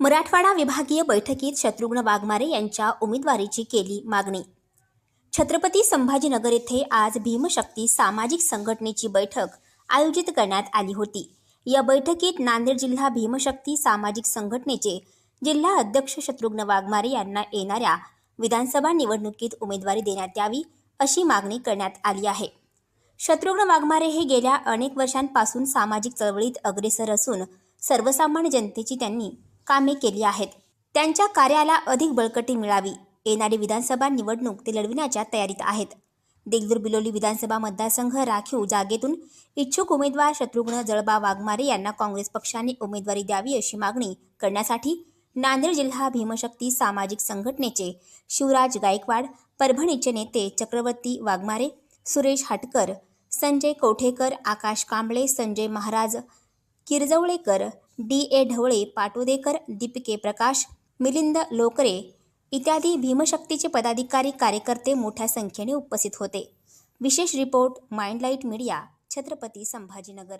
मराठवाडा विभागीय बैठकीत शत्रुघ्न वाघमारे यांच्या उमेदवारीची केली मागणी. छत्रपती संभाजीनगर येथे आज भीमशक्ती सामाजिक संघटनेची बैठक आयोजित करण्यात आली होती. या बैठकीत नांदेड जिल्हा भीमशक्ती सामाजिक संघटनेचे जिल्हा अध्यक्ष शत्रुघ्न वाघमारे यांना येणाऱ्या विधानसभा निवडणुकीत उमेदवारी देण्यात यावी अशी मागणी करण्यात आली आहे. शत्रुघ्न वाघमारे हे गेल्या अनेक वर्षांपासून सामाजिक चळवळीत अग्रेसर असून सर्वसामान्य जनतेची त्यांनी कामे केली आहेत. त्यांच्या कार्याला अधिक बळकटी मिळावी. येणारी विधानसभा निवडणूक ते लढविण्याच्या तयारीत आहेत. देगलूर बिलोली विधानसभा मतदारसंघ राखीव जागेतून इच्छुक उमेदवार शत्रुघ्न जळबा वाघमारे यांना काँग्रेस पक्षाने उमेदवारी द्यावी अशी मागणी करण्यासाठी नांदेड जिल्हा भीमशक्ती सामाजिक संघटनेचे शिवराज गायकवाड परभणीचे नेते चक्रवर्ती वाघमारे सुरेश हाटकर संजय कोठेकर आकाश कांबळे संजय महाराज किरजवळेकर डी. ए. ढवळे पाटोदेकर दीपिके प्रकाश मिलिंद लोकरे इत्यादी भीमशक्तीचे पदाधिकारी कार्यकर्ते मोठ्या संख्येने उपस्थित होते. विशेष report Mindlight media Chhatrapati Sambhajinagar.